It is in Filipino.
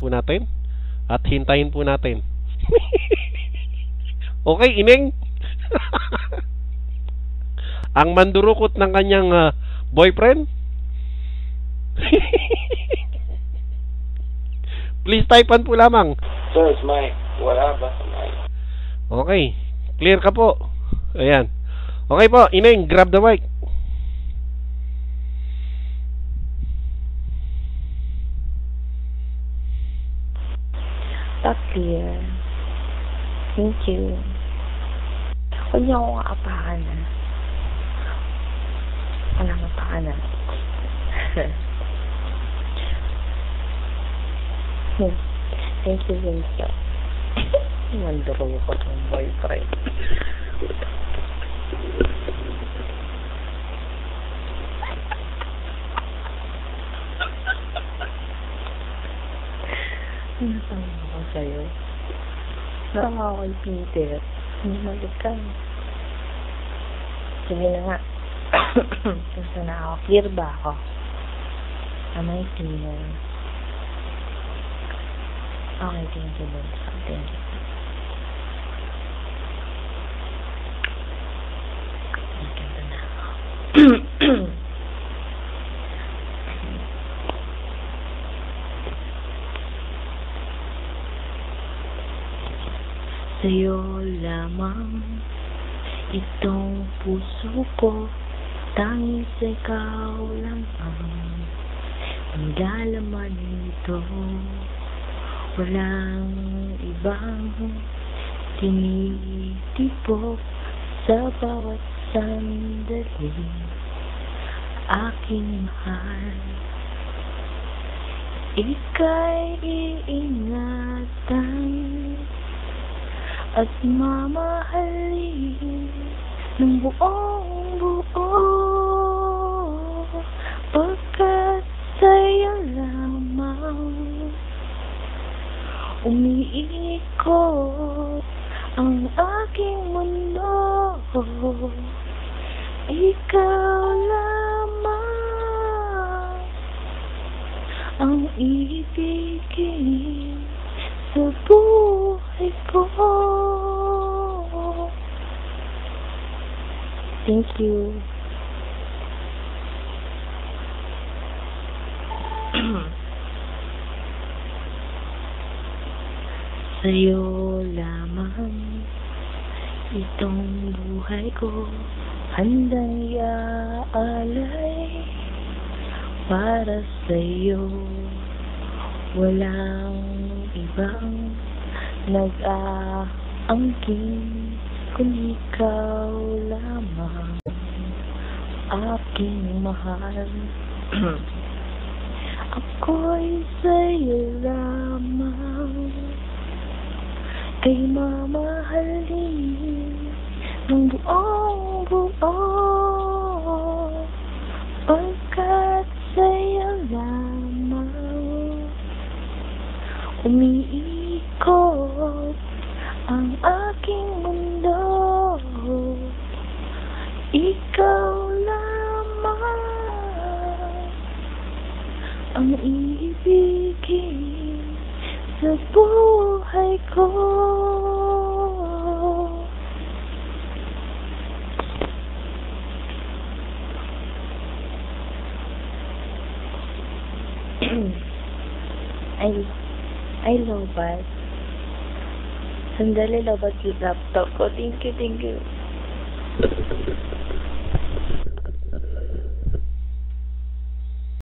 po natin at hintayin po natin. okay, Ineng? Ang mandurukot ng kanyang uh, boyfriend? Please typean po lamang. Sir, it's Mike. Wala ba? Okay. Clear ka po. Ayan. Okay po, Ineng, grab the mic. That's clear. Thank you. Huwag niyo akong aapakan na. Wala mapakan na. Hmm. Thank you, Winston. Manduro ko tong boyfriend. Nasama ako sa'yo. Nasama ako kay Peter. Bumalik ka. Sige na nga. Gusto na ako. Clear ba ako? Am I clear? Okay, thank you, Lord. Thank you. Maganda na ako. Sa'yo lamang. Itong puso ko Tanging sa ikaw lang ang Naglalaman nito. Walang ibang tinitipok Sa bawat sandali. Aking mahal Ika'y iingatan at mamahalin ng buong buo. Pagkat sa'yo lamang umiikot ang aking mundo. Ikaw Thank you. Sa'yo lamang itong buhay ko. Handang iaalay para sa'yo. Walang ibang nag-aangkin kung ikaw lamang aking mahal. Ako'y sa'yo lamang kay mamahalin ng buong buo pagkat sa'yo lamang umiikot ang aking ikaw lamang ang iibigin sa buhay ko. Ay ay lobat sandali lobat yung laptop ko. Thank you thank you